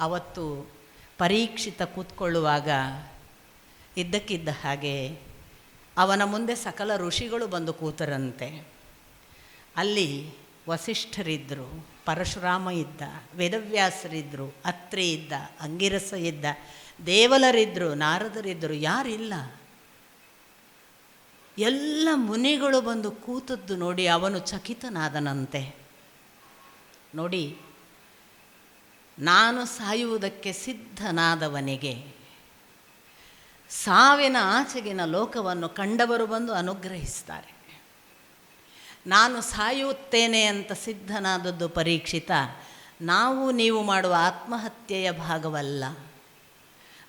ಅವತ್ತು ಪರೀಕ್ಷಿತ ಕೂತ್ಕೊಳ್ಳುವಾಗ ಇದ್ದಕ್ಕಿದ್ದ ಹಾಗೆ ಅವನ ಮುಂದೆ ಸಕಲ ಋಷಿಗಳು ಬಂದು ಕೂತರಂತೆ. ಅಲ್ಲಿ ವಸಿಷ್ಠರಿದ್ದರು ಪರಶುರಾಮ ಇದ್ದ ವೇದವ್ಯಾಸರಿದ್ದರು ಅತ್ರಿ ಇದ್ದ, ಅಂಗಿರಸ ಇದ್ದ ದೇವಲರಿದ್ದರು ನಾರದರಿದ್ದರು ಯಾರಿಲ್ಲ. ಎಲ್ಲ ಮುನಿಗಳು ಬಂದು ಕೂತದ್ದು ನೋಡಿ ಅವನು ಚಕಿತನಾದನಂತೆ. ನೋಡಿ ನಾನು ಸಾಯುವುದಕ್ಕೆ ಸಿದ್ಧನಾದವನಿಗೆ ಸಾವಿನ ಆಚೆಗಿನ ಲೋಕವನ್ನು ಕಂಡವರು ಬಂದು ಅನುಗ್ರಹಿಸ್ತಾರೆ. ನಾನು ಸಾಯುತ್ತೇನೆ ಅಂತ ಸಿದ್ಧನಾದದ್ದು ಪರೀಕ್ಷಿತ, ನಾವು ನೀವು ಮಾಡುವ ಆತ್ಮಹತ್ಯೆಯ ಭಾಗವಲ್ಲ.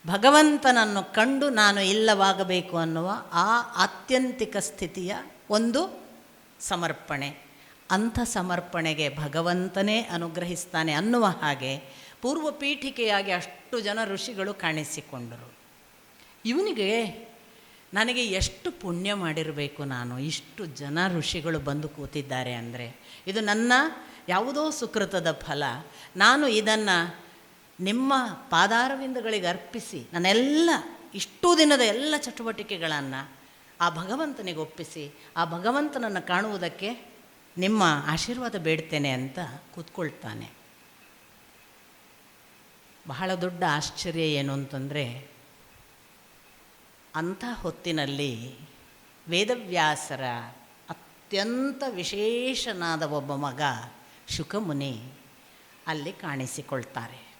ಭಗವಂತನನ್ನು ಕಂಡು ನಾನು ಇಲ್ಲವಾಗಬೇಕು ಅನ್ನುವ ಆ ಆತ್ಯಂತಿಕ ಸ್ಥಿತಿಯ ಒಂದು ಸಮರ್ಪಣೆ. ಅಂಥ ಸಮರ್ಪಣೆಗೆ ಭಗವಂತನೇ ಅನುಗ್ರಹಿಸ್ತಾನೆ ಅನ್ನುವ ಹಾಗೆ ಪೂರ್ವ ಪೀಠಿಕೆಯಾಗಿ ಅಷ್ಟು ಜನ ಋಷಿಗಳು ಕಾಣಿಸಿಕೊಂಡರು. ಇವನಿಗೆ ನನಗೆ ಎಷ್ಟು ಪುಣ್ಯ ಮಾಡಿರಬೇಕು ನಾನು, ಇಷ್ಟು ಜನ ಋಷಿಗಳು ಬಂದು ಕೂತಿದ್ದಾರೆ ಅಂದರೆ. ಇದು ನನ್ನ ಯಾವುದೋ ಸುಕೃತದ ಫಲ. ನಾನು ಇದನ್ನು ನಿಮ್ಮ ಪಾದಾರವಿಂದಗಳಿಗೆ ಅರ್ಪಿಸಿ, ನನ್ನೆಲ್ಲ ಇಷ್ಟು ದಿನದ ಎಲ್ಲ ಚಟುವಟಿಕೆಗಳನ್ನು ಆ ಭಗವಂತನಿಗೆ ಒಪ್ಪಿಸಿ, ಆ ಭಗವಂತನನ್ನು ಕಾಣುವುದಕ್ಕೆ ನಿಮ್ಮ ಆಶೀರ್ವಾದ ಬೇಡ್ತೇನೆ ಅಂತ ಕೂತ್ಕೊಳ್ತಾನೆ. ಬಹಳ ದೊಡ್ಡ ಆಶ್ಚರ್ಯ ಏನು ಅಂತಂದರೆ, ಅಂಥ ಹೊತ್ತಿನಲ್ಲಿ ವೇದವ್ಯಾಸರ ಅತ್ಯಂತ ವಿಶೇಷನಾದ ಒಬ್ಬ ಮಗ ಶುಕಮುನಿ ಅಲ್ಲಿ ಕಾಣಿಸಿಕೊಳ್ತಾರೆ.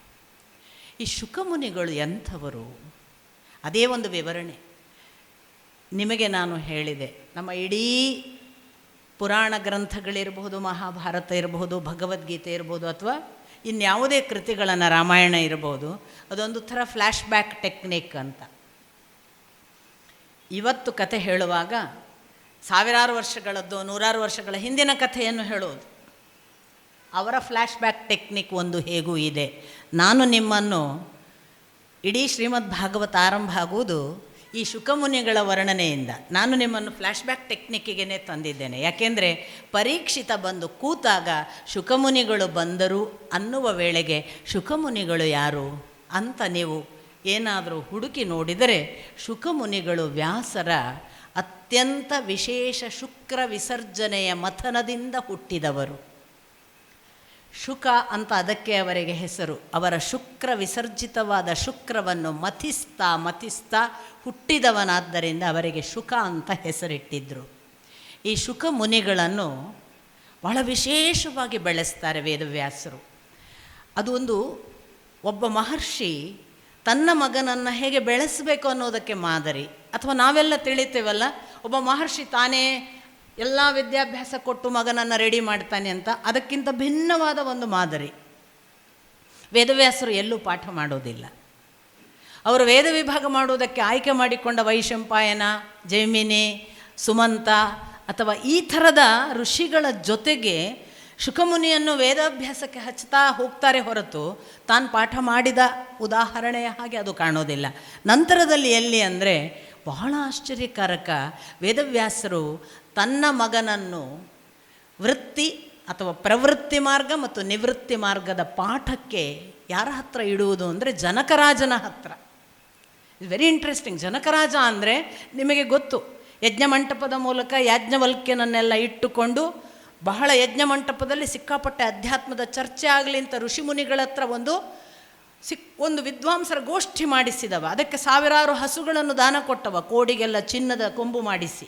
ಈ ಶುಕಮುನಿಗಳು ಎಂಥವರು? ಅದೇ ಒಂದು ವಿವರಣೆ. ನಿಮಗೆ ನಾನು ಹೇಳಿದೆ, ನಮ್ಮ ಇಡೀ ಪುರಾಣ ಗ್ರಂಥಗಳಿರಬಹುದು ಮಹಾಭಾರತ ಇರಬಹುದು ಭಗವದ್ಗೀತೆ ಇರಬಹುದು ಅಥವಾ ಇನ್ಯಾವುದೇ ಕೃತಿಗಳನ್ನು ರಾಮಾಯಣ ಇರಬಹುದು ಅದೊಂದು ಥರ ಫ್ಲ್ಯಾಶ್ ಬ್ಯಾಕ್ ಟೆಕ್ನಿಕ್ ಅಂತ. ಇವತ್ತು ಕತೆ ಹೇಳುವಾಗ ಸಾವಿರಾರು ವರ್ಷಗಳದ್ದು, ನೂರಾರು ವರ್ಷಗಳ ಹಿಂದಿನ ಕಥೆಯನ್ನು ಹೇಳೋದು ಅವರ ಫ್ಲ್ಯಾಶ್ ಬ್ಯಾಕ್ ಟೆಕ್ನಿಕ್ ಒಂದು ಹೇಗೂ ಇದೆ. ನಾನು ನಿಮ್ಮನ್ನು ಇಡೀ ಶ್ರೀಮದ್ ಭಾಗವತ ಆರಂಭ ಆಗುವುದು ಈ ಶುಕಮುನಿಗಳ ವರ್ಣನೆಯಿಂದ ನಾನು ನಿಮ್ಮನ್ನು ಫ್ಲ್ಯಾಶ್ ಬ್ಯಾಕ್ ಟೆಕ್ನಿಕ್ಕಿಗೆ ತಂದಿದ್ದೇನೆ. ಯಾಕೆಂದರೆ ಪರೀಕ್ಷಿತ ಬಂದು ಕೂತಾಗ ಶುಕಮುನಿಗಳು ಬಂದರು ಅನ್ನುವ ವೇಳೆಗೆ ಶುಕಮುನಿಗಳು ಯಾರು ಅಂತ ನೀವು ಏನಾದರೂ ಹುಡುಕಿ ನೋಡಿದರೆ ಶುಕಮುನಿಗಳು ವ್ಯಾಸರ ಅತ್ಯಂತ ವಿಶೇಷ ಶುಕ್ರ ವಿಸರ್ಜನೆಯ ಮಥನದಿಂದ ಹುಟ್ಟಿದವರು. ಶುಕ ಅಂತ ಅದಕ್ಕೆ ಅವರಿಗೆ ಹೆಸರು. ಅವರ ಶುಕ್ರ ವಿಸರ್ಜಿತವಾದ ಶುಕ್ರವನ್ನು ಮಥಿಸ್ತಾ ಮಥಿಸ್ತಾ ಹುಟ್ಟಿದವನಾದ್ದರಿಂದ ಅವರಿಗೆ ಶುಕ ಅಂತ ಹೆಸರಿಟ್ಟಿದ್ದರು ಈ ಶುಕ ಮುನಿಗಳನ್ನು ಬಹಳ ವಿಶೇಷವಾಗಿ ಬೆಳೆಸ್ತಾರೆ ವೇದವ್ಯಾಸರು. ಅದು ಒಂದು ಒಬ್ಬ ಮಹರ್ಷಿ ತನ್ನ ಮಗನನ್ನು ಹೇಗೆ ಬೆಳೆಸಬೇಕು ಅನ್ನೋದಕ್ಕೆ ಮಾದರಿ. ಅಥವಾ ನಾವೆಲ್ಲ ತಿಳಿತೇವಲ್ಲ, ಒಬ್ಬ ಮಹರ್ಷಿ ತಾನೇ ಎಲ್ಲ ವಿದ್ಯಾಭ್ಯಾಸ ಕೊಟ್ಟು ಮಗನನ್ನು ರೆಡಿ ಮಾಡ್ತಾನೆ ಅಂತ ಅದಕ್ಕಿಂತ ಭಿನ್ನವಾದ ಒಂದು ಮಾದರಿ. ವೇದವ್ಯಾಸರು ಎಲ್ಲೂ ಪಾಠ ಮಾಡೋದಿಲ್ಲ. ಅವರು ವೇದ ವಿಭಾಗ ಮಾಡುವುದಕ್ಕೆ ಆಯ್ಕೆ ಮಾಡಿಕೊಂಡ ವೈಶಂಪಾಯನ, ಜೈಮಿನಿ, ಸುಮಂತ ಅಥವಾ ಈ ಥರದ ಋಷಿಗಳ ಜೊತೆಗೆ ಶುಕಮುನಿಯನ್ನು ವೇದಾಭ್ಯಾಸಕ್ಕೆ ಹಚ್ತಾ ಹೋಗ್ತಾರೆ ಹೊರತು ತಾನು ಪಾಠ ಮಾಡಿದ ಉದಾಹರಣೆಯ ಹಾಗೆ ಅದು ಕಾಣೋದಿಲ್ಲ. ನಂತರದಲ್ಲಿ ಎಲ್ಲಿ ಅಂದರೆ ಬಹಳ ಆಶ್ಚರ್ಯಕಾರಕ ವೇದವ್ಯಾಸರು ತನ್ನ ಮಗನನ್ನು ವೃತ್ತಿ ಅಥವಾ ಪ್ರವೃತ್ತಿ ಮಾರ್ಗ ಮತ್ತು ನಿವೃತ್ತಿ ಮಾರ್ಗದ ಪಾಠಕ್ಕೆ ಯಾರ ಹತ್ರ ಇಡುವುದು ಅಂದರೆ ಜನಕರಾಜನ ಹತ್ರ. ವೆರಿ ಇಂಟ್ರೆಸ್ಟಿಂಗ್ ಜನಕರಾಜ ಅಂದರೆ ನಿಮಗೆ ಗೊತ್ತು ಯಜ್ಞಮಂಟಪದ ಮೂಲಕ ಯಾಜ್ಞವಲ್ಕ್ಯನನ್ನೆಲ್ಲ ಇಟ್ಟುಕೊಂಡು ಬಹಳ ಯಜ್ಞಮಂಟಪದಲ್ಲಿ ಸಿಕ್ಕಾಪಟ್ಟೆ ಅಧ್ಯಾತ್ಮದ ಚರ್ಚೆ ಆಗಲಿ ಅಂತ ಋಷಿಮುನಿಗಳ ಹತ್ರ ಒಂದು ಸಿಕ್, ಒಂದು ವಿದ್ವಾಂಸರ ಗೋಷ್ಠಿ ಮಾಡಿಸಿದವ. ಅದಕ್ಕೆ ಸಾವಿರಾರು ಹಸುಗಳನ್ನು ದಾನ ಕೊಟ್ಟವ, ಕೋಡಿಗೆಲ್ಲ ಚಿನ್ನದ ಕೊಂಬು ಮಾಡಿಸಿ.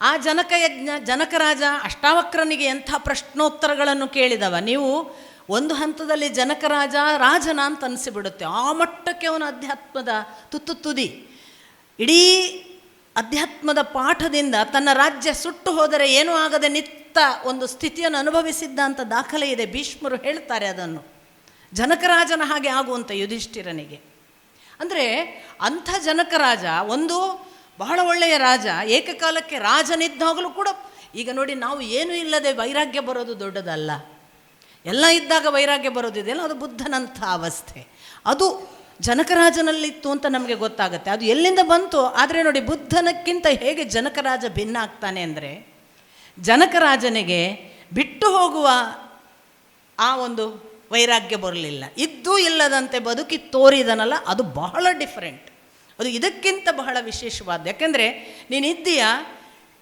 ಆ ಜನಕ ಯಜ್ಞ ಜನಕರಾಜ ಅಷ್ಟಾವಕ್ರನಿಗೆ ಎಂಥ ಪ್ರಶ್ನೋತ್ತರಗಳನ್ನು ಕೇಳಿದವ? ನೀವು ಒಂದು ಹಂತದಲ್ಲಿ ಜನಕರಾಜ ರಾಜನ ಅಂತ ಅನಿಸಿಬಿಡುತ್ತೆ. ಆ ಮಟ್ಟಕ್ಕೆ ಅವನು ಅಧ್ಯಾತ್ಮದ ತುತ್ತು ತುದಿ. ಇಡೀ ಅಧ್ಯಾತ್ಮದ ಪಾಠದಿಂದ ತನ್ನ ರಾಜ್ಯ ಸುಟ್ಟು ಹೋದರೆ ಏನೂ ಆಗದೆ ನಿತ್ತ ಒಂದು ಸ್ಥಿತಿಯನ್ನು ಅನುಭವಿಸಿದ್ದ ಅಂತ ದಾಖಲೆ ಇದೆ. ಭೀಷ್ಮರು ಹೇಳ್ತಾರೆ ಅದನ್ನು. ಜನಕರಾಜನ ಹಾಗೆ ಆಗುವಂಥ ಯುಧಿಷ್ಠಿರನಿಗೆ. ಅಂದರೆ ಅಂಥ ಜನಕರಾಜ ಒಂದು ಬಹಳ ಒಳ್ಳೆಯ ರಾಜ. ಏಕಕಾಲಕ್ಕೆ ರಾಜನಿದ್ದಾಗಲೂ ಕೂಡ ಈಗ ನೋಡಿ ನಾವು ಏನೂ ಇಲ್ಲದೆ ವೈರಾಗ್ಯ ಬರೋದು ದೊಡ್ಡದಲ್ಲ. ಎಲ್ಲ ಇದ್ದಾಗ ವೈರಾಗ್ಯ ಬರೋದಿದೆಯಲ್ಲ ಅದು ಬುದ್ಧನಂಥ ಅವಸ್ಥೆ. ಅದು ಜನಕರಾಜನಲ್ಲಿತ್ತು ಅಂತ ನಮಗೆ ಗೊತ್ತಾಗುತ್ತೆ. ಅದು ಎಲ್ಲಿಂದ ಬಂತು? ಆದರೆ ನೋಡಿ ಬುದ್ಧನಕ್ಕಿಂತ ಹೇಗೆ ಜನಕರಾಜ ಭಿನ್ನ ಆಗ್ತಾನೆ ಅಂದರೆ, ಜನಕರಾಜನಿಗೆ ಬಿಟ್ಟು ಹೋಗುವ ಆ ಒಂದು ವೈರಾಗ್ಯ ಬರಲಿಲ್ಲ. ಇದ್ದೂ ಇಲ್ಲದಂತೆ ಬದುಕಿ ತೋರಿದನಲ್ಲ, ಅದು ಬಹಳ ಡಿಫರೆಂಟ್ ಅದು ಇದಕ್ಕಿಂತ ಬಹಳ ವಿಶೇಷವಾದ ಯಾಕೆಂದರೆ ನೀನು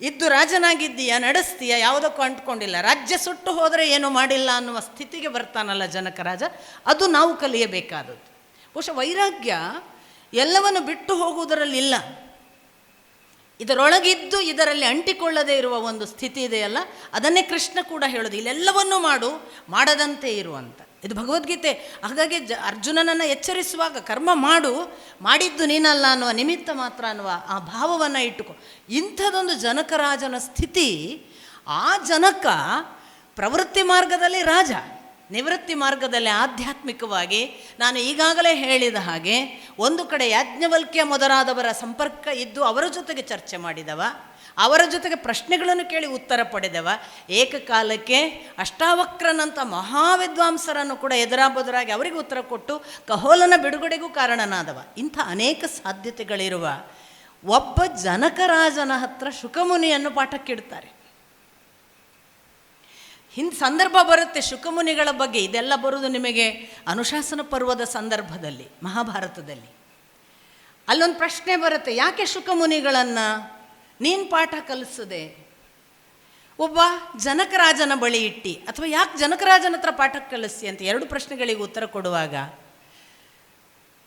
ಇದ್ದು ರಾಜನಾಗಿದ್ದೀಯ, ನಡೆಸ್ತೀಯ, ಯಾವುದಕ್ಕೂ ಅಂಟ್ಕೊಂಡಿಲ್ಲ. ರಾಜ್ಯ ಸುಟ್ಟು ಹೋದರೆ ಏನು ಮಾಡಿಲ್ಲ ಅನ್ನುವ ಸ್ಥಿತಿಗೆ ಬರ್ತಾನಲ್ಲ ಜನಕ ರಾಜ. ಅದು ನಾವು ಕಲಿಯಬೇಕಾದದ್ದು. ಬಹುಶಃ ವೈರಾಗ್ಯ ಎಲ್ಲವನ್ನು ಬಿಟ್ಟು ಹೋಗುವುದರಲ್ಲಿಲ್ಲ ಇದರೊಳಗಿದ್ದು ಇದರಲ್ಲಿ ಅಂಟಿಕೊಳ್ಳದೇ ಇರುವ ಒಂದು ಸ್ಥಿತಿ ಇದೆಯಲ್ಲ, ಅದನ್ನೇ ಕೃಷ್ಣ ಕೂಡ ಹೇಳೋದು. ಇಲ್ಲೆಲ್ಲವನ್ನೂ ಮಾಡು, ಮಾಡದಂತೆ ಇರುವಂಥ ಇದು ಭಗವದ್ಗೀತೆ. ಹಾಗಾಗಿ ಜ ಅರ್ಜುನನನ್ನು ಎಚ್ಚರಿಸುವಾಗ ಕರ್ಮ ಮಾಡು, ಮಾಡಿದ್ದು ನೀನಲ್ಲ ಅನ್ನುವ ನಿಮಿತ್ತ ಮಾತ್ರ ಅನ್ನುವ ಆ ಭಾವವನ್ನು ಇಟ್ಟುಕೊ. ಇಂಥದ್ದೊಂದು ಜನಕರಾಜನ ಸ್ಥಿತಿ, ಆ ಜನಕ ಪ್ರವೃತ್ತಿ ಮಾರ್ಗದಲ್ಲಿ ರಾಜ, ನಿವೃತ್ತಿ ಮಾರ್ಗದಲ್ಲಿ ಆಧ್ಯಾತ್ಮಿಕವಾಗಿ ನಾನು ಈಗಾಗಲೇ ಹೇಳಿದ ಹಾಗೆ ಒಂದು ಕಡೆ ಯಾಜ್ಞವಲ್ಕ್ಯ ಮೊದಲಾದವರ ಸಂಪರ್ಕ ಇದ್ದು ಅವರ ಜೊತೆಗೆ ಚರ್ಚೆ ಮಾಡಿದವ ಅವರ ಜೊತೆಗೆ ಪ್ರಶ್ನೆಗಳನ್ನು ಕೇಳಿ ಉತ್ತರ ಪಡೆದವ. ಏಕಕಾಲಕ್ಕೆ ಅಷ್ಟಾವಕ್ರನಂಥ ಮಹಾವಿದ್ವಾಂಸರನ್ನು ಕೂಡ ಎದುರಾಬದುರಾಗಿ ಅವರಿಗೆ ಉತ್ತರ ಕೊಟ್ಟು ಕಹೋಲನ ಬಿಡುಗಡೆಗೂ ಕಾರಣನಾದವ. ಇಂಥ ಅನೇಕ ಸಾಧ್ಯತೆಗಳಿರುವ ಒಬ್ಬ ಜನಕರಾಜನ ಹತ್ರ ಶುಕಮುನಿಯನ್ನು ಪಾಠಕ್ಕಿಡ್ತಾರೆ. ಹಿಂದೆ ಸಂದರ್ಭ ಬರುತ್ತೆ ಶುಕಮುನಿಗಳ ಬಗ್ಗೆ. ಇದೆಲ್ಲ ಬರುವುದು ನಿಮಗೆ ಅನುಶಾಸನ ಪರ್ವದ ಸಂದರ್ಭದಲ್ಲಿ, ಮಹಾಭಾರತದಲ್ಲಿ. ಅಲ್ಲೊಂದು ಪ್ರಶ್ನೆ ಬರುತ್ತೆ, ಯಾಕೆ ಶುಕಮುನಿಗಳನ್ನು ನೀನು ಪಾಠ ಕಲಿಸದೆ, ಒಬ್ಬ ಜನಕರಾಜನ ಬಳಿ ಇಟ್ಟಿ, ಅಥವಾ ಯಾಕೆ ಜನಕರಾಜನ ಹತ್ರ ಪಾಠ ಕಲಿಸಿ ಅಂತ ಎರಡು ಪ್ರಶ್ನೆಗಳಿಗೆ ಉತ್ತರ ಕೊಡುವಾಗ,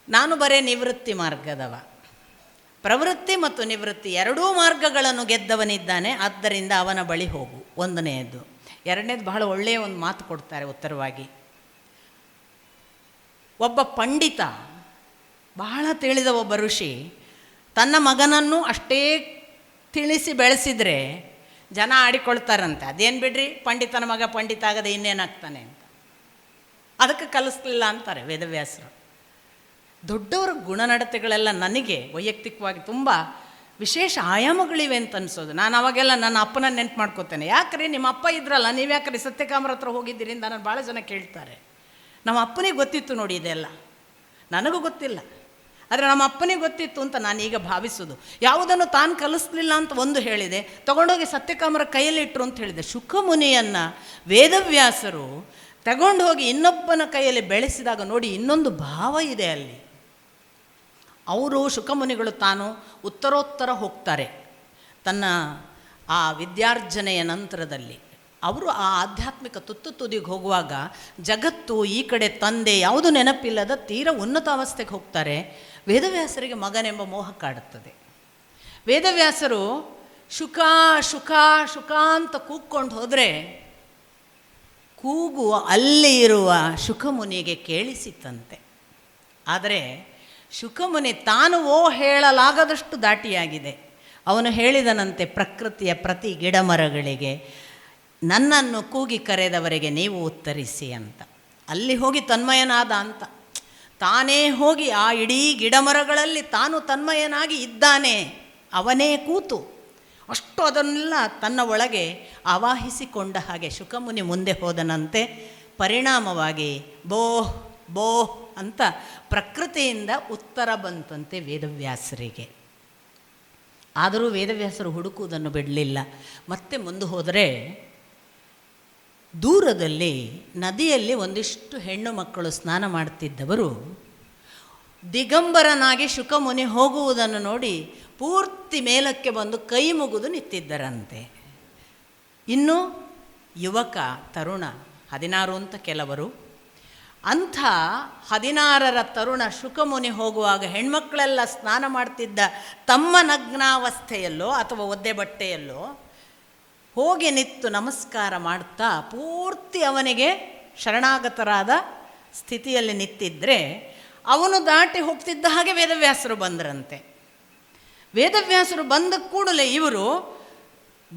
ನಾನು ಬರೇ ನಿವೃತ್ತಿ ಮಾರ್ಗದವ. ಪ್ರವೃತ್ತಿ ಮತ್ತು ನಿವೃತ್ತಿ ಎರಡೂ ಮಾರ್ಗಗಳನ್ನು ಗೆದ್ದವನಿದ್ದಾನೆ, ಆದ್ದರಿಂದ ಅವನ ಬಳಿ ಹೋಗು. ಒಂದನೆಯದು ಎರಡನೇದು ಬಹಳ ಒಳ್ಳೆಯ ಒಂದು ಮಾತು ಕೊಡ್ತಾರೆ ಉತ್ತರವಾಗಿ. ಒಬ್ಬ ಪಂಡಿತ, ಬಹಳ ತಿಳಿದ ಒಬ್ಬ ಋಷಿ, ತನ್ನ ಮಗನನ್ನು ಅಷ್ಟೇ ತಿಳಿಸಿ ಬೆಳೆಸಿದರೆ ಜನ ಆಡಿಕೊಳ್ತಾರಂತೆ. ಅದೇನು ಬಿಡ್ರಿ? ಪಂಡಿತನ ಮಗ ಪಂಡಿತ ಆಗದೆ ಇನ್ನೇನಾಗ್ತಾನೆ ಅಂತ. ಅದಕ್ಕೆ ಕಲಿಸ್ಲಿಲ್ಲ ಅಂತಾರೆ ವೇದವ್ಯಾಸರು. ದೊಡ್ಡವರ ಗುಣನಡತೆಗಳೆಲ್ಲ ನನಗೆ ವೈಯಕ್ತಿಕವಾಗಿ ತುಂಬ ವಿಶೇಷ ಆಯಾಮಗಳಿವೆ ಅಂತ ಅನಿಸೋದು. ನಾನು ಅವಾಗೆಲ್ಲ ನನ್ನ ಅಪ್ಪನ ನೆನ್ಪು ಮಾಡ್ಕೋತೇನೆ. ಯಾಕ್ರಿ? ನಿಮ್ಮ ಅಪ್ಪ ಇದ್ರಲ್ಲ, ನೀವು ಯಾಕ್ರಿ ಸತ್ಯಕಾಮರ ಹತ್ರ ಹೋಗಿದ್ದೀರಿ ಅಂತ ನಾನು ಭಾಳ ಜನ ಕೇಳ್ತಾರೆ. ನಮ್ಮ ಅಪ್ಪನಿಗೆ ಗೊತ್ತಿತ್ತು ನೋಡಿ ಇದೆಲ್ಲ. ನನಗೂ ಗೊತ್ತಿಲ್ಲ. ಆದರೆ ನಮ್ಮ ಅಪ್ಪನಿಗೆ ಗೊತ್ತಿತ್ತು ಅಂತ ನಾನೀಗ ಭಾವಿಸೋದು. ಯಾವುದನ್ನು ತಾನು ಕಲಿಸ್ಲಿಲ್ಲ ಅಂತ ಒಂದು ಹೇಳಿದೆ, ತಗೊಂಡೋಗಿ ಸತ್ಯಕಾಮರ ಕೈಯಲ್ಲಿ ಇಟ್ಟರು ಅಂತ ಹೇಳಿದೆ. ಶುಕಮುನಿಯನ್ನು ವೇದವ್ಯಾಸರು ತಗೊಂಡು ಹೋಗಿ ಇನ್ನೊಬ್ಬನ ಕೈಯಲ್ಲಿ ಬೆಳೆಸಿದಾಗ ನೋಡಿ ಇನ್ನೊಂದು ಭಾವ ಇದೆ ಅಲ್ಲಿ. ಅವರು ಶುಕಮುನಿಗಳು ತಾನು ಉತ್ತರೋತ್ತರ ಹೋಗ್ತಾರೆ ತನ್ನ ಆ ವಿದ್ಯಾರ್ಜನೆಯ ನಂತರದಲ್ಲಿ. ಅವರು ಆ ಆಧ್ಯಾತ್ಮಿಕ ತುತ್ತು ತುದಿಗೆ ಹೋಗುವಾಗ ಜಗತ್ತು ಈ ಕಡೆ ತಂದೆ ಯಾವುದು ನೆನಪಿಲ್ಲದ ತೀರ ಉನ್ನತ ಅವಸ್ಥೆಗೆ ಹೋಗ್ತಾರೆ. ವೇದವ್ಯಾಸರಿಗೆ ಮಗನೆಂಬ ಮೋಹ ಕಾಡುತ್ತದೆ. ವೇದವ್ಯಾಸರು ಶುಕ ಶುಕ ಶುಕ ಅಂತ ಕೂಗ್ಕೊಂಡು ಹೋದರೆ ಕೂಗು ಅಲ್ಲಿ ಇರುವ ಶುಕಮುನಿಗೆ ಕೇಳಿಸಿತ್ತಂತೆ ಆದರೆ ಶುಕಮುನಿ ತಾನು ಓ ಹೇಳಲಾಗದಷ್ಟು ದಾಟಿಯಾಗಿದೆ. ಅವನು ಹೇಳಿದನಂತೆ ಪ್ರಕೃತಿಯ ಪ್ರತಿ ಗಿಡಮರಗಳಿಗೆ ನನ್ನನ್ನು ಕೂಗಿ ಕರೆದವರಿಗೆ ನೀವು ಉತ್ತರಿಸಿ ಅಂತ. ಅಲ್ಲಿ ಹೋಗಿ ತನ್ಮಯನಾದ ಅಂತ. ತಾನೇ ಹೋಗಿ ಆ ಇಡೀ ಗಿಡಮರಗಳಲ್ಲಿ ತಾನು ತನ್ಮಯನಾಗಿ ಇದ್ದಾನೆ. ಅವನೇ ಕೂತು. ಅಷ್ಟು ಅದನ್ನೆಲ್ಲ ತನ್ನ ಒಳಗೆ ಆವಾಹಿಸಿಕೊಂಡ ಹಾಗೆ ಶುಕಮುನಿ ಮುಂದೆ ಹೋದನಂತೆ ಪರಿಣಾಮವಾಗಿ ಬೋಹ್ ಬೋ ಅಂತ ಪ್ರಕೃತಿಯಿಂದ ಉತ್ತರ ಬಂತಂತೆ ವೇದವ್ಯಾಸರಿಗೆ. ಆದರೂ ವೇದವ್ಯಾಸರು ಹುಡುಕುವುದನ್ನು ಬಿಡಲಿಲ್ಲ. ಮತ್ತೆ ಮುಂದೆ ಹೋದರೆ ದೂರದಲ್ಲಿ, ನದಿಯಲ್ಲಿ ಒಂದಿಷ್ಟು ಹೆಣ್ಣು ಮಕ್ಕಳು ಸ್ನಾನ ಮಾಡ್ತಿದ್ದವರು, ದಿಗಂಬರನಾಗಿ ಶುಕಮುನಿ ಹೋಗುವುದನ್ನು ನೋಡಿ ಪೂರ್ತಿ ಮೇಲಕ್ಕೆ ಬಂದು ಕೈ ಮುಗಿದು ನಿಂತಿದ್ದರಂತೆ. ಇನ್ನು ಯುವಕ, ತರುಣ, ಹದಿನಾರು ಅಂತ ಕೆಲವರು. ಅಂಥ ಹದಿನಾರರ ತರುಣ ಶುಕಮುನಿ ಹೋಗುವಾಗ ಹೆಣ್ಮಕ್ಕಳೆಲ್ಲ ಸ್ನಾನ ಮಾಡ್ತಿದ್ದ ತಮ್ಮ ನಗ್ನಾವಸ್ಥೆಯಲ್ಲೋ ಅಥವಾ ಒದ್ದೆ ಬಟ್ಟೆಯಲ್ಲೋ ಹೋಗಿ ನಿತ್ತು ನಮಸ್ಕಾರ ಮಾಡ್ತಾ ಪೂರ್ತಿ ಅವನಿಗೆ ಶರಣಾಗತರಾದ ಸ್ಥಿತಿಯಲ್ಲಿ ನಿಂತಿದ್ದರೆ ಅವನು ದಾಟಿ ಹೋಗ್ತಿದ್ದ ಹಾಗೆ ವೇದವ್ಯಾಸರು ಬಂದರಂತೆ. ವೇದವ್ಯಾಸರು ಬಂದ ಕೂಡಲೇ ಇವರು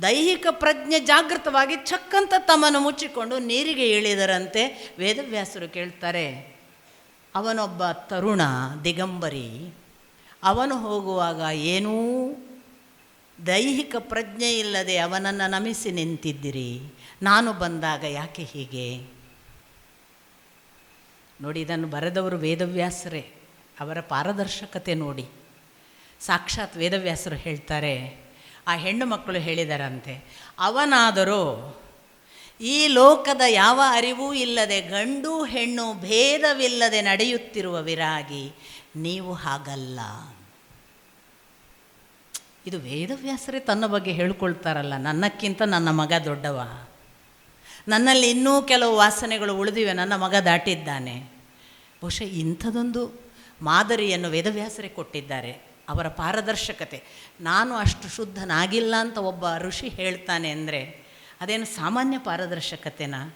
ದೈಹಿಕ ಪ್ರಜ್ಞೆ ಜಾಗೃತವಾಗಿ ಚಕ್ಕಂತ ತಮ್ಮನ್ನು ಮುಚ್ಚಿಕೊಂಡು ನೀರಿಗೆ ಇಳಿದರಂತೆ ವೇದವ್ಯಾಸರು ಕೇಳ್ತಾರೆ, ಅವನೊಬ್ಬ ತರುಣ ದಿಗಂಬರಿ, ಅವನು ಹೋಗುವಾಗ ಏನೂ ದೈಹಿಕ ಪ್ರಜ್ಞೆ ಇಲ್ಲದೆ ಅವನನ್ನು ನಮಿಸಿ ನಿಂತಿದ್ದಿರಿ. ನಾನು ಬಂದಾಗ ಯಾಕೆ ಹೀಗೆ? ನೋಡಿ, ಇದನ್ನು ಬರೆದವರು ವೇದವ್ಯಾಸರೇ, ಅವರ ಪಾರದರ್ಶಕತೆ ನೋಡಿ. ಸಾಕ್ಷಾತ್ ವೇದವ್ಯಾಸರು ಹೇಳ್ತಾರೆ, ಆ ಹೆಣ್ಣು ಮಕ್ಕಳು ಹೇಳಿದಾರಂತೆ, ಅವನಾದರೂ ಈ ಲೋಕದ ಯಾವ ಅರಿವೂ ಇಲ್ಲದೆ ಗಂಡು ಹೆಣ್ಣು ಭೇದವಿಲ್ಲದೆ ನಡೆಯುತ್ತಿರುವ ವಿರಾಗಿ, ನೀವು ಹಾಗಲ್ಲ. ಇದು ವೇದವ್ಯಾಸರೇ ತನ್ನ ಬಗ್ಗೆ ಹೇಳ್ಕೊಳ್ತಾರಲ್ಲ, ನನ್ನಕ್ಕಿಂತ ನನ್ನ ಮಗ ದೊಡ್ಡವ. ನನ್ನಲ್ಲಿ ಇನ್ನೂ ಕೆಲವು ವಾಸನೆಗಳು ಉಳಿದಿವೆ, ನನ್ನ ಮಗ ದಾಟಿದ್ದಾನೆ. ಬಹುಶಃ ಇಂಥದೊಂದು ಮಾದರಿಯನ್ನು ವೇದವ್ಯಾಸರೇ ಕೊಟ್ಟಿದ್ದಾರೆ, ಅವರ ಪಾರದರ್ಶಕತೆ. ನಾನು ಅಷ್ಟು ಶುದ್ಧನಾಗಿಲ್ಲ ಅಂತ ಒಬ್ಬ ಋಷಿ ಹೇಳ್ತಾನೆ ಅಂದರೆ, ಅದೇನು ಸಾಮಾನ್ಯ ಪಾರದರ್ಶಕತೆನಾ?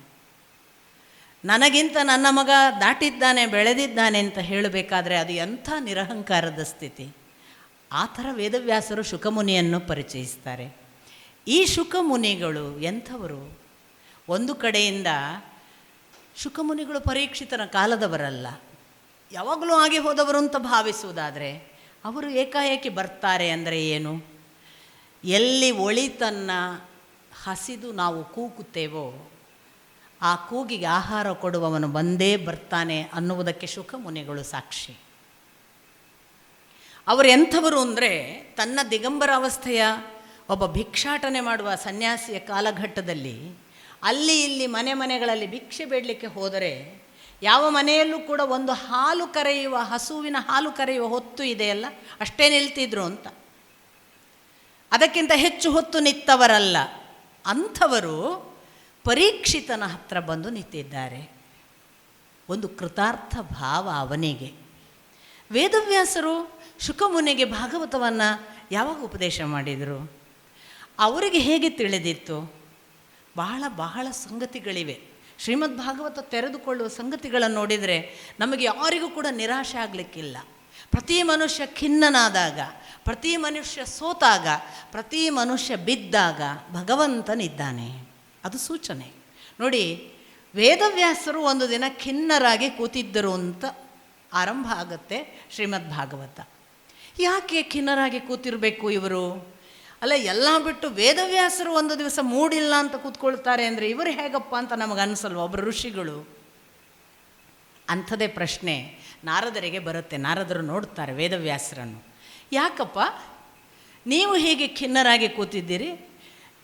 ನನಗಿಂತ ನನ್ನ ಮಗ ದಾಟಿದ್ದಾನೆ, ಬೆಳೆದಿದ್ದಾನೆ ಅಂತ ಹೇಳಬೇಕಾದ್ರೆ ಅದು ಎಂಥ ನಿರಹಂಕಾರದ ಸ್ಥಿತಿ. ಆ ಥರ ವೇದವ್ಯಾಸರು ಶುಕಮುನಿಯನ್ನು ಪರಿಚಯಿಸ್ತಾರೆ. ಈ ಶುಕಮುನಿಗಳು ಎಂಥವರು? ಒಂದು ಕಡೆಯಿಂದ ಶುಕಮುನಿಗಳು ಪರೀಕ್ಷಿತನ ಕಾಲದವರಲ್ಲ. ಯಾವಾಗಲೂ ಆಗಿ ಹೋದವರು ಅಂತ ಭಾವಿಸುವುದಾದರೆ, ಅವರು ಏಕಾಏಕಿ ಬರ್ತಾರೆ ಅಂದರೆ ಏನು? ಎಲ್ಲಿ ಒಳಿತನ್ನು ಹಸಿದು ನಾವು ಕೂಗುತ್ತೇವೋ ಆ ಕೂಗಿಗೆ ಆಹಾರ ಕೊಡುವವನು ಬಂದೇ ಬರ್ತಾನೆ ಅನ್ನುವುದಕ್ಕೆ ಶುಕಮುನಿಗಳು ಸಾಕ್ಷಿ. ಅವರು ಎಂಥವರು ಅಂದರೆ ತನ್ನ ದಿಗಂಬರ ಅವಸ್ಥೆಯ ಒಬ್ಬ ಭಿಕ್ಷಾಟನೆ ಮಾಡುವ ಸನ್ಯಾಸಿಯ ಕಾಲಘಟ್ಟದಲ್ಲಿ ಅಲ್ಲಿ ಇಲ್ಲಿ ಮನೆ ಮನೆಗಳಲ್ಲಿ ಭಿಕ್ಷೆ ಬೇಡಲಿಕ್ಕೆ ಹೋದರೆ ಯಾವ ಮನೆಯಲ್ಲೂ ಕೂಡ ಒಂದು ಹಾಲು ಕರೆಯುವ, ಹಸುವಿನ ಹಾಲು ಕರೆಯುವ ಹೊತ್ತು ಇದೆಯಲ್ಲ ಅಷ್ಟೇ ನಿಲ್ತಿದ್ರು ಅಂತ. ಅದಕ್ಕಿಂತ ಹೆಚ್ಚು ಹೊತ್ತು ನಿತ್ತವರಲ್ಲ. ಅಂಥವರು ಪರೀಕ್ಷಿತನ ಹತ್ರ ಬಂದು ನಿಂತಿದ್ದಾರೆ. ಒಂದು ಕೃತಾರ್ಥ ಭಾವ ಅವನಿಗೆ. ವೇದವ್ಯಾಸರು ಶುಕಮುನಿಗೆ ಭಾಗವತವನ್ನು ಯಾವಾಗ ಉಪದೇಶ ಮಾಡಿದರು? ಅವರಿಗೆ ಹೇಗೆ ತಿಳಿದಿತ್ತು? ಬಹಳ ಬಹಳ ಸಂಗತಿಗಳಿವೆ. ಶ್ರೀಮದ್ ಭಾಗವತ ತೆರೆದುಕೊಳ್ಳುವ ಸಂಗತಿಗಳನ್ನು ನೋಡಿದರೆ ನಮಗೆ ಯಾರಿಗೂ ಕೂಡ ನಿರಾಶೆ ಆಗಲಿಕ್ಕಿಲ್ಲ. ಪ್ರತಿ ಮನುಷ್ಯ ಖಿನ್ನನಾದಾಗ, ಪ್ರತಿ ಮನುಷ್ಯ ಸೋತಾಗ, ಪ್ರತಿ ಮನುಷ್ಯ ಬಿದ್ದಾಗ ಭಗವಂತನಿದ್ದಾನೆ. ಅದು ಸೂಚನೆ. ನೋಡಿ, ವೇದವ್ಯಾಸರು ಒಂದು ದಿನ ಖಿನ್ನರಾಗಿ ಕೂತಿದ್ದರು ಅಂತ ಆರಂಭ ಆಗುತ್ತೆ ಶ್ರೀಮದ್ ಭಾಗವತ. ಯಾಕೆ ಖಿನ್ನರಾಗಿ ಕೂತಿರಬೇಕು ಇವರು? ಅಲ್ಲ, ಎಲ್ಲ ಬಿಟ್ಟು ವೇದವ್ಯಾಸರು ಒಂದು ದಿವಸ ಮೂಡಿಲ್ಲ ಅಂತ ಕೂತ್ಕೊಳ್ತಾರೆ ಅಂದರೆ ಇವರು ಹೇಗಪ್ಪ ಅಂತ ನಮಗೆ ಅನಿಸಲ್ವ ಒಬ್ಬರು ಋಷಿಗಳು? ಅಂಥದೇ ಪ್ರಶ್ನೆ ನಾರದರಿಗೆ ಬರುತ್ತೆ, ನಾರದರು ನೋಡ್ತಾರೆ ವೇದವ್ಯಾಸರನ್ನು. ಯಾಕಪ್ಪ? ನೀವು ಹೀಗೆ ಖಿನ್ನರಾಗಿ ಕೂತಿದ್ದೀರಿ?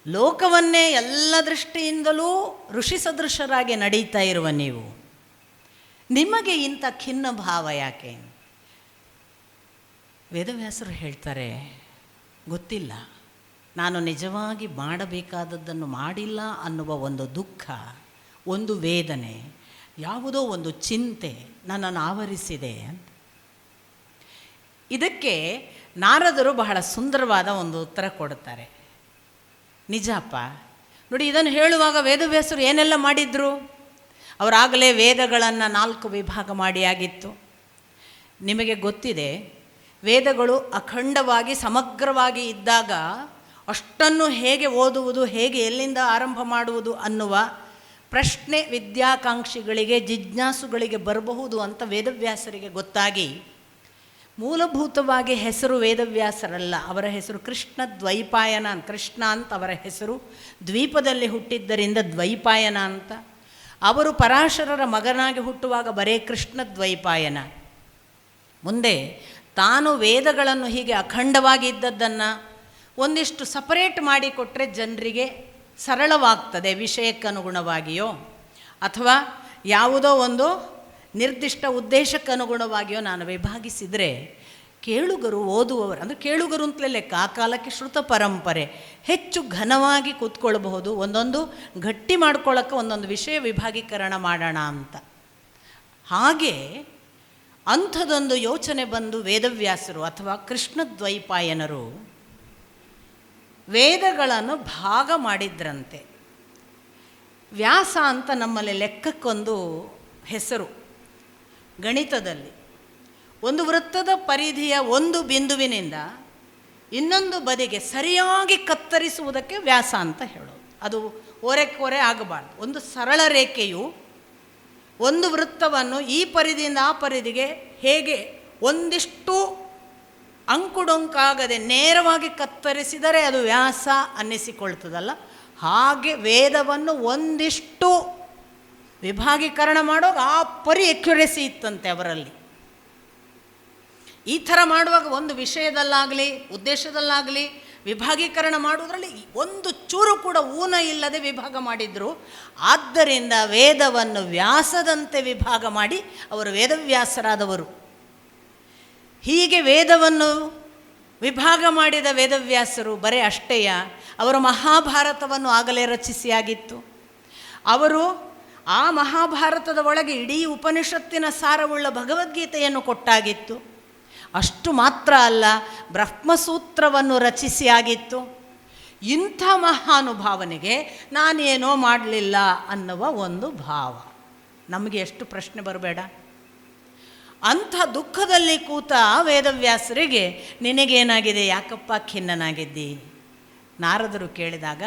ಲೋಕವನ್ನೇ ಎಲ್ಲ ದೃಷ್ಟಿಯಿಂದಲೂ ಋಷಿ ಸದೃಶರಾಗಿ ನಡೀತಾ ಇರುವ ನೀವು. ನಿಮಗೆ ಇಂಥ ಖಿನ್ನ ಭಾವ ಯಾಕೆ? ವೇದವ್ಯಾಸರು ಹೇಳ್ತಾರೆ, ಗೊತ್ತಿಲ್ಲ. ನಾನು ನಿಜವಾಗಿ ಮಾಡಬೇಕಾದದ್ದನ್ನು ಮಾಡಿಲ್ಲ ಅನ್ನುವ ಒಂದು ದುಃಖ, ಒಂದು ವೇದನೆ, ಯಾವುದೋ ಒಂದು ಚಿಂತೆ ನನ್ನನ್ನು ಆವರಿಸಿದೆ ಅಂತ. ಇದಕ್ಕೆ ನಾರದರು ಬಹಳ ಸುಂದರವಾದ ಒಂದು ಉತ್ತರ ಕೊಡುತ್ತಾರೆ. ನಿಜಪ್ಪ ನೋಡಿ, ಇದನ್ನು ಹೇಳುವಾಗ ವೇದವ್ಯಾಸರು ಏನೆಲ್ಲ ಮಾಡಿದ್ರು? ಅವರಾಗಲೇ ವೇದಗಳನ್ನು ನಾಲ್ಕು ವಿಭಾಗ ಮಾಡಿ ಆಗಿತ್ತು. ನಿಮಗೆ ಗೊತ್ತಿದೆ, ವೇದಗಳು ಅಖಂಡವಾಗಿ ಸಮಗ್ರವಾಗಿ ಇದ್ದಾಗ ಅಷ್ಟನ್ನು ಹೇಗೆ ಓದುವುದು, ಹೇಗೆ ಎಲ್ಲಿಂದ ಆರಂಭ ಮಾಡುವುದು ಅನ್ನುವ ಪ್ರಶ್ನೆ ವಿದ್ಯಾಕಾಂಕ್ಷಿಗಳಿಗೆ, ಜಿಜ್ಞಾಸುಗಳಿಗೆ ಬರಬಹುದು ಅಂತ ವೇದವ್ಯಾಸರಿಗೆ ಗೊತ್ತಾಗಿ, ಮೂಲಭೂತವಾಗಿ ಹೆಸರು ವೇದವ್ಯಾಸರಲ್ಲ, ಅವರ ಹೆಸರು ಕೃಷ್ಣ ದ್ವೈಪಾಯನ ಕೃಷ್ಣ ಅಂತ ಅವರ ಹೆಸರು ದ್ವೀಪದಲ್ಲಿ ಹುಟ್ಟಿದ್ದರಿಂದ ದ್ವೈಪಾಯನ ಅಂತ. ಅವರು ಪರಾಶರರ ಮಗನಾಗಿ ಹುಟ್ಟುವಾಗ ಬರೇ ಕೃಷ್ಣ ದ್ವೈಪಾಯನ ಮುಂದೆ ತಾನು ವೇದಗಳನ್ನು ಹೀಗೆ ಅಖಂಡವಾಗಿ ಇದ್ದದ್ದನ್ನು ಒಂದಿಷ್ಟು ಸಪರೇಟ್ ಮಾಡಿಕೊಟ್ಟರೆ ಜನರಿಗೆ ಸರಳವಾಗ್ತದೆ ವಿಷಯಕ್ಕನುಗುಣವಾಗಿಯೋ, ಅಥವಾ ಯಾವುದೋ ಒಂದು ನಿರ್ದಿಷ್ಟ ಉದ್ದೇಶಕ್ಕನುಗುಣವಾಗಿಯೋ ನಾನು ವಿಭಾಗಿಸಿದರೆ ಕೇಳುಗರು ಓದುವವರು, ಅಂದರೆ ಕೇಳುಗರು ಅಂತಲೇ ಲೆಕ್ಕ, ಆ ಕಾಲಕ್ಕೆ ಶ್ರುತ ಪರಂಪರೆ, ಹೆಚ್ಚು ಘನವಾಗಿ ಕೂತ್ಕೊಳ್ಬಹುದು, ಒಂದೊಂದು ಗಟ್ಟಿ ಮಾಡ್ಕೊಳ್ಳೋಕ್ಕೆ ಒಂದೊಂದು ವಿಷಯ ವಿಭಾಗೀಕರಣ ಮಾಡೋಣ ಅಂತ. ಹಾಗೆ ಅಂಥದೊಂದು ಯೋಚನೆ ಬಂದು ವೇದವ್ಯಾಸರು ಅಥವಾ ಕೃಷ್ಣ ದ್ವೈಪಾಯನರು ವೇದಗಳನ್ನು ಭಾಗ ಮಾಡಿದ್ರಂತೆ. ವ್ಯಾಸ ಅಂತ ನಮ್ಮಲ್ಲಿ ಲೆಕ್ಕಕ್ಕೊಂದು ಹೆಸರು, ಗಣಿತದಲ್ಲಿ. ಒಂದು ವೃತ್ತದ ಪರಿಧಿಯ ಒಂದು ಬಿಂದುವಿನಿಂದ ಇನ್ನೊಂದು ಬದಿಗೆ ಸರಿಯಾಗಿ ಕತ್ತರಿಸುವುದಕ್ಕೆ ವ್ಯಾಸ ಅಂತ ಹೇಳೋದು. ಅದು ಓರೆಕೋರೆ ಆಗಬಾರ್ದು. ಒಂದು ಸರಳ ರೇಖೆಯು ಒಂದು ವೃತ್ತವನ್ನು ಈ ಪರಿಧಿಯಿಂದ ಆ ಪರಿಧಿಗೆ ಹೇಗೆ ಒಂದಿಷ್ಟು ಅಂಕುಡೊಂಕಾಗದೆ ನೇರವಾಗಿ ಕತ್ತರಿಸಿದರೆ ಅದು ವ್ಯಾಸ ಅನ್ನಿಸಿಕೊಳ್ತದಲ್ಲ. ಹಾಗೆ ವೇದವನ್ನು ಒಂದಿಷ್ಟು ವಿಭಾಗೀಕರಣ ಮಾಡೋರು ಆ ಪರಿ ಎಕ್ಯುರೆಸಿ ಇತ್ತಂತೆ ಅವರಲ್ಲಿ. ಈ ಥರ ಮಾಡುವಾಗ ಒಂದು ವಿಷಯದಲ್ಲಾಗಲಿ, ಉದ್ದೇಶದಲ್ಲಾಗಲಿ, ವಿಭಾಗೀಕರಣ ಮಾಡುವುದರಲ್ಲಿ ಒಂದು ಚೂರು ಕೂಡ ಊನ ಇಲ್ಲದೆ ವಿಭಾಗ ಮಾಡಿದರು. ಆದ್ದರಿಂದ ವೇದವನ್ನು ವ್ಯಾಸದಂತೆ ವಿಭಾಗ ಮಾಡಿ ಅವರು ವೇದವ್ಯಾಸರಾದವರು. ಹೀಗೆ ವೇದವನ್ನು ವಿಭಾಗ ಮಾಡಿದ ವೇದವ್ಯಾಸರು ಬರೇ ಅಷ್ಟೇಯ. ಅವರು ಮಹಾಭಾರತವನ್ನು ಆಗಲೇ ರಚಿಸಿಯಾಗಿತ್ತು. ಅವರು ಆ ಮಹಾಭಾರತದ ಒಳಗೆ ಇಡೀ ಉಪನಿಷತ್ತಿನ ಸಾರವುಳ್ಳ ಭಗವದ್ಗೀತೆಯನ್ನು ಕೊಟ್ಟಾಗಿತ್ತು. ಅಷ್ಟು ಮಾತ್ರ ಅಲ್ಲ, ಬ್ರಹ್ಮಸೂತ್ರವನ್ನು ರಚಿಸಿ ಆಗಿತ್ತು. ಇಂಥ ಮಹಾನುಭಾವನೆಗೆ ನಾನೇನೋ ಮಾಡಲಿಲ್ಲ ಅನ್ನುವ ಒಂದು ಭಾವ. ನಮಗೆ ಎಷ್ಟು ಪ್ರಶ್ನೆ ಬರಬೇಡ. ಅಂಥ ದುಃಖದಲ್ಲಿ ಕೂತ ವೇದವ್ಯಾಸರಿಗೆ ನಿನಗೇನಾಗಿದೆ, ಯಾಕಪ್ಪ ಖಿನ್ನನಾಗಿದ್ದಿ? ನಾರದರು ಕೇಳಿದಾಗ,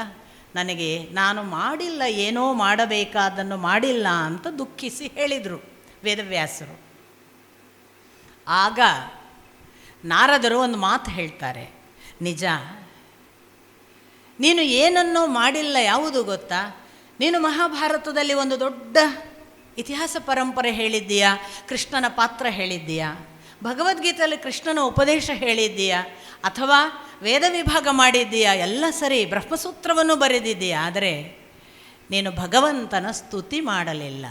ನನಗೆ ನಾನು ಮಾಡಿಲ್ಲ, ಏನೋ ಮಾಡಬೇಕಾದನ್ನು ಮಾಡಿಲ್ಲ ಅಂತ ದುಃಖಿಸಿ ಹೇಳಿದರು ವೇದವ್ಯಾಸರು. ಆಗ ನಾರದರು ಒಂದು ಮಾತು ಹೇಳ್ತಾರೆ, ನಿಜ, ನೀನು ಏನನ್ನೂ ಮಾಡಿಲ್ಲ ಯಾವುದು ಗೊತ್ತಾ? ನೀನು ಮಹಾಭಾರತದಲ್ಲಿ ಒಂದು ದೊಡ್ಡ ಇತಿಹಾಸ ಪರಂಪರೆ ಹೇಳಿದ್ದೀಯಾ? ಕೃಷ್ಣನ ಪಾತ್ರ ಹೇಳಿದ್ದೀಯಾ? ಭಗವದ್ಗೀತೆಯಲ್ಲಿ ಕೃಷ್ಣನ ಉಪದೇಶ ಹೇಳಿದ್ದೀಯಾ? ಅಥವಾ ವೇದ ವಿಭಾಗ ಮಾಡಿದ್ದೀಯಾ? ಎಲ್ಲ ಸರಿ, ಬ್ರಹ್ಮಸೂತ್ರವನ್ನು ಬರೆದಿದ್ದೀಯಾ? ಆದರೆ ನೀನು ಭಗವಂತನ ಸ್ತುತಿ ಮಾಡಲಿಲ್ಲ.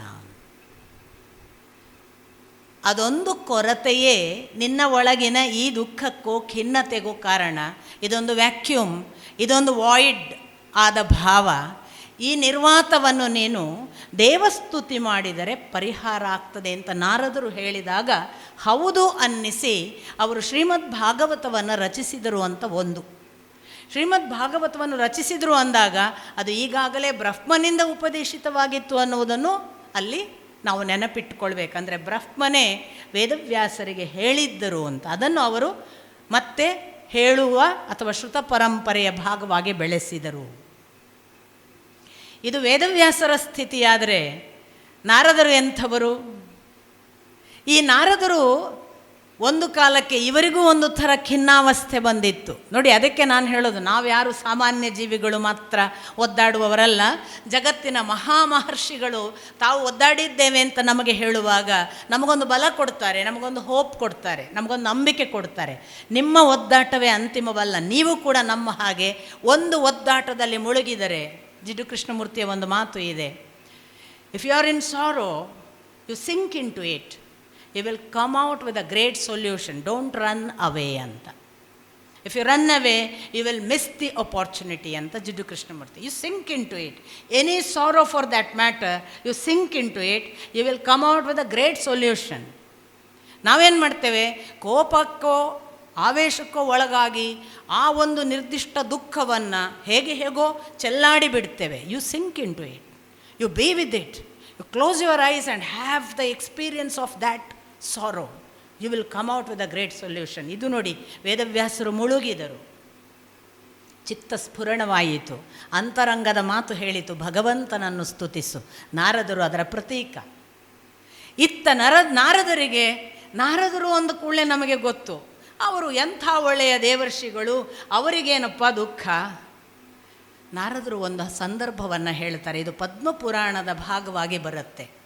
ಅದೊಂದು ಕೊರತೆಯೇ ನಿನ್ನ ಒಳಗಿನ ಈ ದುಃಖಕ್ಕೂ ಖಿನ್ನತೆಗೂ ಕಾರಣ. ಇದೊಂದು ವ್ಯಾಕ್ಯೂಮ್, ಇದೊಂದು ವಾಯ್ಡ್ ಆದ ಭಾವ. ಈ ನಿರ್ವಾತವನ್ನು ನೀನು ದೇವಸ್ತುತಿ ಮಾಡಿದರೆ ಪರಿಹಾರ ಆಗ್ತದೆ ಅಂತ ನಾರದರು ಹೇಳಿದಾಗ, ಹೌದು ಅನ್ನಿಸಿ ಅವರು ಶ್ರೀಮದ್ ಭಾಗವತವನ್ನು ರಚಿಸಿದರು ಅಂತ ಒಂದು. ಶ್ರೀಮದ್ ಭಾಗವತವನ್ನು ರಚಿಸಿದರು ಅಂದಾಗ ಅದು ಈಗಾಗಲೇ ಬ್ರಹ್ಮನಿಂದ ಉಪದೇಶಿತವಾಗಿತ್ತು ಅನ್ನುವುದನ್ನು ಅಲ್ಲಿ ನಾವು ನೆನಪಿಟ್ಟುಕೊಳ್ಬೇಕಂದ್ರೆ ಬ್ರಹ್ಮನೇ ವೇದವ್ಯಾಸರಿಗೆ ಹೇಳಿದ್ದರು ಅಂತ. ಅದನ್ನು ಅವರು ಮತ್ತೆ ಹೇಳುವ ಅಥವಾ ಶ್ರುತ ಪರಂಪರೆಯ ಭಾಗವಾಗಿ ಬೆಳೆಸಿದರು. ಇದು ವೇದವ್ಯಾಸರ ಸ್ಥಿತಿಯಾದರೆ ನಾರದರು ಎಂಥವರು? ಈ ನಾರದರು ಒಂದು ಕಾಲಕ್ಕೆ ಇವರಿಗೂ ಒಂದು ಥರ ಖಿನ್ನಾವಸ್ಥೆ ಬಂದಿತ್ತು. ನೋಡಿ, ಅದಕ್ಕೆ ನಾನು ಹೇಳೋದು, ನಾವು ಯಾರು ಸಾಮಾನ್ಯ ಜೀವಿಗಳು ಮಾತ್ರ ಒದ್ದಾಡುವವರಲ್ಲ. ಜಗತ್ತಿನ ಮಹಾಮಹರ್ಷಿಗಳು ತಾವು ಒದ್ದಾಡಿದ್ದೇವೆ ಅಂತ ನಮಗೆ ಹೇಳುವಾಗ ನಮಗೊಂದು ಬಲ ಕೊಡ್ತಾರೆ, ನಮಗೊಂದು ಹೋಪ್ ಕೊಡ್ತಾರೆ, ನಮಗೊಂದು ನಂಬಿಕೆ ಕೊಡ್ತಾರೆ. ನಿಮ್ಮ ಒದ್ದಾಟವೇ ಅಂತಿಮವಲ್ಲ. ನೀವು ಕೂಡ ನಮ್ಮ ಹಾಗೆ ಒಂದು ಒದ್ದಾಟದಲ್ಲಿ ಮುಳುಗಿದರೆ ಜಿಡು ಕೃಷ್ಣಮೂರ್ತಿಯ ಒಂದು ಮಾತು ಇದೆ. If you are in sorrow you sink into it you will come out with a great solution don't run away ಅಂತ. If you run away you will miss the opportunity ಅಂತ Jiddu Krishnamurti you sink into it any sorrow for that matter you sink into it you will come out with a great solution ನಾವೇನು ಮಾಡ್ತೇವೆ? ಕೋಪಕ್ಕೋ, ಆವೇಶಕ್ಕೋ ಒಳಗಾಗಿ ಆ ಒಂದು ನಿರ್ದಿಷ್ಟ ದುಃಖವನ್ನು ಹೇಗೆ ಹೇಗೋ ಚೆಲ್ಲಾಡಿ ಬಿಡ್ತೇವೆ. You sink into it you be with it you close your eyes and have the experience of that sorrow you will come out with a great solution ಇದು ನೋಡಿ, ವೇದವ್ಯಾಸರು ಮುಳುಗಿದರು. ಚಿತ್ತ ಸ್ಫುರಣವಾಯಿತು ಅಂತರಂಗದ ಮಾತು ಹೇಳಿತು, ಭಗವಂತನನ್ನು ಸ್ತುತಿಸು. ನಾರದರು ಅದರ ಪ್ರತೀಕ. ಇತ್ತ ನರ, ನಾರದರಿಗೆ, ನಾರದರು ಒಂದು ಕೂಡಲೇ ನಮಗೆ ಗೊತ್ತು. ಅವರು ಎಂಥ ಒಳ್ಳೆಯ ದೇವರ್ಷಿಗಳು, ಅವರಿಗೇನಪ್ಪ ದುಃಖ? ನಾರದರು ಒಂದು ಸಂದರ್ಭವನ್ನು ಹೇಳ್ತಾರೆ. ಇದು ಪದ್ಮಪುರಾಣದ ಭಾಗವಾಗಿ ಬರುತ್ತೆ.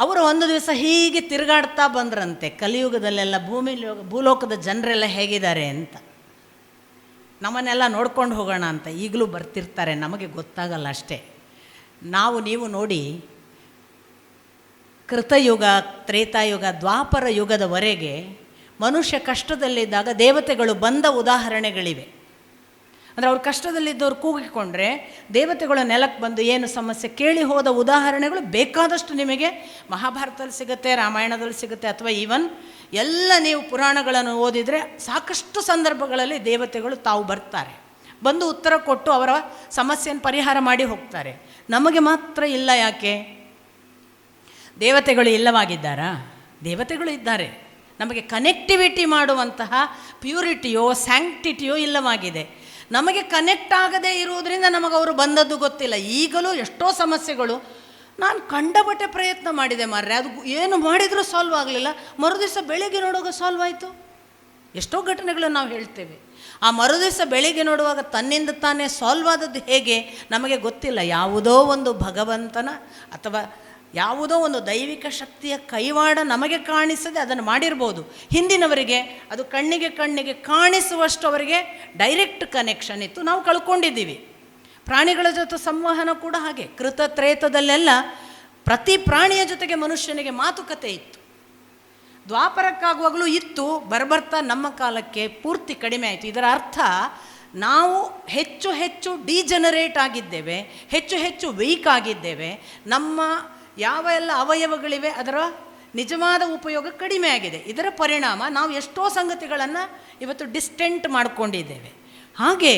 ಅವರು ಒಂದು ದಿವಸ ಹೀಗೆ ತಿರುಗಾಡ್ತಾ ಬಂದ್ರಂತೆ, ಕಲಿಯುಗದಲ್ಲೆಲ್ಲ ಭೂಮಿ ಭೂಲೋಕದ ಜನರೆಲ್ಲ ಹೇಗಿದ್ದಾರೆ ಅಂತ. ನಮ್ಮನ್ನೆಲ್ಲ ನೋಡ್ಕೊಂಡು ಹೋಗೋಣ ಅಂತ ಈಗಲೂ ಬರ್ತಿರ್ತಾರೆ, ನಮಗೆ ಗೊತ್ತಾಗಲ್ಲ ಅಷ್ಟೇ. ನಾವು, ನೀವು ನೋಡಿ, ಕೃತಯುಗ, ತ್ರೇತಾಯುಗ, ದ್ವಾಪರ ಯುಗದವರೆಗೆ ಮನುಷ್ಯ ಕಷ್ಟದಲ್ಲಿದ್ದಾಗ ದೇವತೆಗಳು ಬಂದ ಉದಾಹರಣೆಗಳಿವೆ. ಅಂದರೆ ಅವ್ರು ಕಷ್ಟದಲ್ಲಿದ್ದವ್ರು ಕೂಗಿಕೊಂಡ್ರೆ ದೇವತೆಗಳ ನೆಲಕ್ಕೆ ಬಂದು ಏನು ಸಮಸ್ಯೆ ಕೇಳಿ ಹೋದ ಉದಾಹರಣೆಗಳು ಬೇಕಾದಷ್ಟು ನಿಮಗೆ ಮಹಾಭಾರತದಲ್ಲಿ ಸಿಗುತ್ತೆ, ರಾಮಾಯಣದಲ್ಲಿ ಸಿಗುತ್ತೆ ಅಥವಾ ಈವನ್ ಎಲ್ಲ ನೀವು ಪುರಾಣಗಳನ್ನು ಓದಿದರೆ ಸಾಕಷ್ಟು ಸಂದರ್ಭಗಳಲ್ಲಿ ದೇವತೆಗಳು ತಾವು ಬರ್ತಾರೆ. ಬಂದು ಉತ್ತರ ಕೊಟ್ಟು ಅವರ ಸಮಸ್ಯೆಯನ್ನು ಪರಿಹಾರ ಮಾಡಿ ಹೋಗ್ತಾರೆ. ನಮಗೆ ಮಾತ್ರ ಇಲ್ಲ ಯಾಕೆ? ದೇವತೆಗಳು ಇಲ್ಲವಾಗಿದ್ದಾರಾ? ದೇವತೆಗಳು ಇದ್ದಾರೆ. ನಮಗೆ ಕನೆಕ್ಟಿವಿಟಿ ಮಾಡುವಂತಹ ಪ್ಯೂರಿಟಿಯೋ ಸ್ಯಾಂಕ್ಟಿಟಿಯೋ ಇಲ್ಲವಾಗಿದೆ. ನಮಗೆ ಕನೆಕ್ಟ್ ಆಗದೇ ಇರುವುದರಿಂದ ನಮಗೆ ಅವರು ಬಂದದ್ದು ಗೊತ್ತಿಲ್ಲ. ಈಗಲೂ ಎಷ್ಟೋ ಸಮಸ್ಯೆಗಳು. ನಾನು ಕಂಡಬಟ್ಟೆ ಪ್ರಯತ್ನ ಮಾಡಿದೆ ಮಾರ್ರೆ. ಅದು ಏನು ಮಾಡಿದರೂ ಸಾಲ್ವ್ ಆಗಲಿಲ್ಲ. ಮರುದಿವಸ ಬೆಳಿಗ್ಗೆ ನೋಡುವಾಗ ಸಾಲ್ವ್ ಆಯಿತು. ಎಷ್ಟೋ ಘಟನೆಗಳನ್ನು ನಾವು ಹೇಳ್ತೇವೆ. ಆ ಮರುದಿವಸ ಬೆಳಿಗ್ಗೆ ನೋಡುವಾಗ ತನ್ನಿಂದ ತಾನೇ ಸಾಲ್ವ್ ಆದದ್ದು ಹೇಗೆ? ನಮಗೆ ಗೊತ್ತಿಲ್ಲ. ಯಾವುದೋ ಒಂದು ಭಗವಂತನ ಅಥವಾ ಯಾವುದೋ ಒಂದು ದೈವಿಕ ಶಕ್ತಿಯ ಕೈವಾಡ ನಮಗೆ ಕಾಣಿಸದೆ ಅದನ್ನು ಮಾಡಿರ್ಬೋದು. ಹಿಂದಿನವರಿಗೆ ಅದು ಕಣ್ಣಿಗೆ ಕಣ್ಣಿಗೆ ಕಾಣಿಸುವಷ್ಟು ಅವರಿಗೆ ಡೈರೆಕ್ಟ್ ಕನೆಕ್ಷನ್ ಇತ್ತು. ನಾವು ಕಳ್ಕೊಂಡಿದ್ದೀವಿ. ಪ್ರಾಣಿಗಳ ಜೊತೆ ಸಂವಹನ ಕೂಡ ಹಾಗೆ. ಕೃತತ್ರೇತದಲ್ಲೆಲ್ಲ ಪ್ರತಿ ಪ್ರಾಣಿಯ ಜೊತೆಗೆ ಮನುಷ್ಯನಿಗೆ ಮಾತುಕತೆ ಇತ್ತು. ದ್ವಾಪರಕ್ಕಾಗುವಾಗಲೂ ಇತ್ತು, ಬರ್ಬರ್ತಾ ನಮ್ಮ ಕಾಲಕ್ಕೆ ಪೂರ್ತಿ ಕಡಿಮೆ ಆಯಿತು. ಇದರ ಅರ್ಥ ನಾವು ಹೆಚ್ಚು ಹೆಚ್ಚು ಡಿಜನರೇಟ್ ಆಗಿದ್ದೇವೆ, ಹೆಚ್ಚು ಹೆಚ್ಚು ವೀಕ್ ಆಗಿದ್ದೇವೆ, ನಮ್ಮ ಯಾವ ಎಲ್ಲ ಅವಯವಗಳಿವೆ ಅದರ ನಿಜವಾದ ಉಪಯೋಗ ಕಡಿಮೆ ಆಗಿದೆ. ಇದರ ಪರಿಣಾಮ ನಾವು ಎಷ್ಟೋ ಸಂಗತಿಗಳನ್ನು ಇವತ್ತು ಡಿಸ್ಟೆಂಟ್ ಮಾಡಿಕೊಂಡಿದ್ದೇವೆ. ಹಾಗೆ